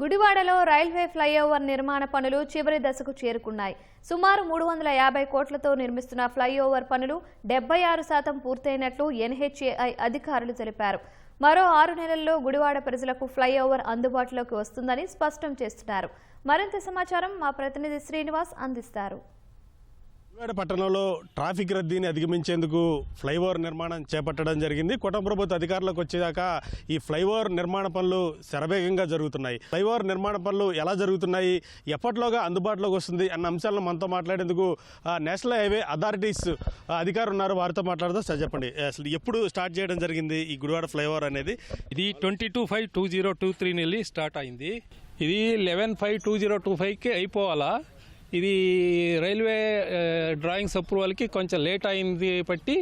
గుడివాడలో railway flyover నిర్మాణ పనులు చివరి దశకు చేరుకున్నాయి. సుమారు మూడు వందల యాభై కోట్లతో నిర్మిస్తున్న ఫ్లైఓవర్ పనులు డెబ్బై ఆరు శాతం పూర్తయినట్లు ఎన్హెచ్ఏఐ అధికారులు తెలిపారు. మరో ఆరు నెలల్లో గుడివాడ ప్రజలకు ఫ్లైఓవర్ అందుబాటులోకి వస్తుందని స్పష్టం చేస్తున్నారు. మరింత సమాచారం మా ప్రతినిధి శ్రీనివాస్ అందిస్తారు. విజయవాడ పట్టణంలో ట్రాఫిక్ రద్దీని అధిగమించేందుకు ఫ్లైఓవర్ నిర్మాణం చేపట్టడం జరిగింది. కుటుంబ ప్రభుత్వ అధికారులకు వచ్చేదాకా ఈ ఫ్లైఓవర్ నిర్మాణ పనులు శరవేగంగా జరుగుతున్నాయి. ఫ్లైఓవర్ నిర్మాణ పనులు ఎలా జరుగుతున్నాయి? ఎప్పట్లోగా అందుబాటులోకి వస్తుంది? అన్న అంశాలను మనతో మాట్లాడేందుకు నేషనల్ హైవే అథారిటీస్ అధికారులు ఉన్నారు. వారితో మాట్లాడదాం. సార్ చెప్పండి. అసలు ఎప్పుడు స్టార్ట్ చేయడం జరిగింది ఈ గుడివాడ ఫ్లైఓవర్ అనేది? ఇది twenty two five two zero two three Nelli start అయింది. ఇది eleven five two zero two ఫైవ్కి అయిపోవాలా? ఇది రైల్వే డ్రాయింగ్స్ అప్రూవల్కి కొంచెం లేట్ అయింది బట్టి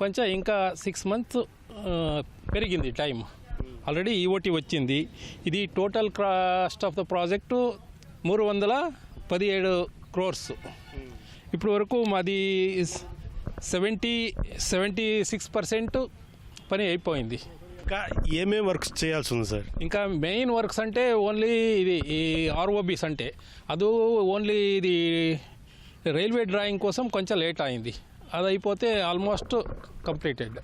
కొంచెం ఇంకా సిక్స్ మంత్స్ పెరిగింది టైం ఆల్రెడీ ఈఓటీ వచ్చింది. ఇది total cost of the project మూడు వందల పదిహేడు క్రోర్స్ ఇప్పటి వరకు మాది సెవెంటీ సెవెంటీ సిక్స్ పర్సెంట్ పని అయిపోయింది. ఇంకా ఏమేమి వర్క్స్ చేయాల్సి ఉంది సార్? ఇంకా మెయిన్ వర్క్స్ అంటే ఓన్లీ ఇది ఈ ఆర్ఓబీస్ అంటే అది ఓన్లీ ఇది రైల్వే డ్రాయింగ్ కోసం కొంచెం లేట్ అయింది. అది అయిపోతే ఆల్మోస్ట్ కంప్లీటెడ్.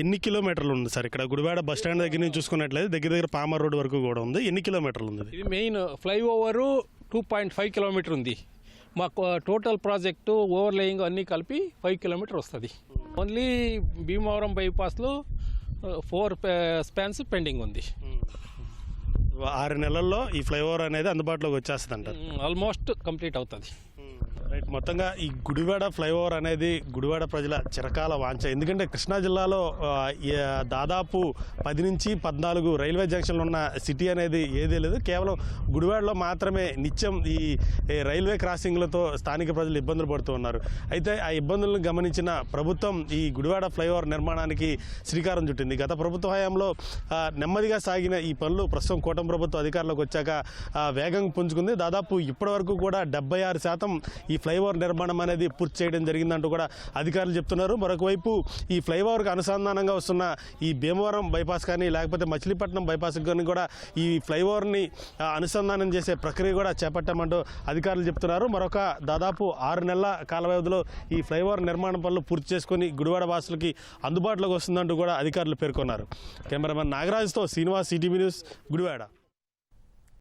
ఎన్ని కిలోమీటర్లు ఉంది సార్ ఇక్కడ? గుడివాడ బస్ స్టాండ్ దగ్గర నుంచి చూసుకున్నట్లయితే దగ్గర దగ్గర పామర్ రోడ్ వరకు కూడా ఉంది. ఎన్ని కిలోమీటర్లు ఉంది ఇది? Main flyover two point five kilometre ఉంది. మాకు టోటల్ ప్రాజెక్టు ఓవర్లేయింగ్ అన్నీ కలిపి ఫైవ్ కిలోమీటర్ వస్తుంది. ఓన్లీ భీమవరం బైపాస్లో ఫోర్ స్పాన్స్ పెండింగ్ ఉంది. ఆరు నెలల్లో ఈ ఫ్లైఓవర్ అనేది అందుబాటులోకి వచ్చేస్తుంది అంటారు ఆల్మోస్ట్ కంప్లీట్ అవుతుంది. రైట్ మొత్తంగా ఈ గుడివాడ ఫ్లైఓవర్ అనేది గుడివాడ ప్రజల చిరకాల వాంఛ. ఎందుకంటే కృష్ణా జిల్లాలో ఈ- దాదాపు పది నుంచి పద్నాలుగు రైల్వే జంక్షన్లు ఉన్న సిటీ అనేది ఏదీ లేదు. కేవలం గుడివాడలో మాత్రమే నిత్యం ఈ రైల్వే క్రాసింగ్లతో స్థానిక ప్రజలు ఇబ్బందులు పడుతూ ఉన్నారు. అయితే ఆ ఇబ్బందులను గమనించిన ప్రభుత్వం ఈ గుడివాడ ఫ్లైఓవర్ నిర్మాణానికి శ్రీకారం చుట్టింది. గత ప్రభుత్వ హయాంలో నెమ్మదిగా సాగిన ఈ పనులు ప్రస్తుతం కూటమి ప్రభుత్వ అధికారంలోకి వచ్చాక వేగం పుంజుకుంది. దాదాపు ఇప్పటి వరకు కూడా డెబ్బై ఆరు శాతం ఈ ఫ్లైఓవర్ నిర్మాణం అనేది పూర్తి చేయడం జరిగిందంటూ కూడా అధికారులు చెప్తున్నారు. మరొకవైపు ఈ ఫ్లైఓవర్కి అనుసంధానంగా వస్తున్న ఈ భీమవరం బైపాస్ కానీ లేకపోతే మచిలీపట్నం బైపాస్ కానీ కూడా ఈ ఫ్లైఓవర్ని అనుసంధానం చేసే ప్రక్రియ కూడా చేపట్టామంటూ అధికారులు చెప్తున్నారు. మరొక దాదాపు ఆరు నెలల కాల వ్యవధిలో ఈ ఫ్లైఓవర్ నిర్మాణ పనులు పూర్తి చేసుకొని గుడివాడ వాసులకి అందుబాటులోకి వస్తుందంటూ కూడా అధికారులు పేర్కొన్నారు. కెమెరామెన్ నాగరాజుతో శ్రీనివాస్ సిటీవీ న్యూస్ గుడివాడ.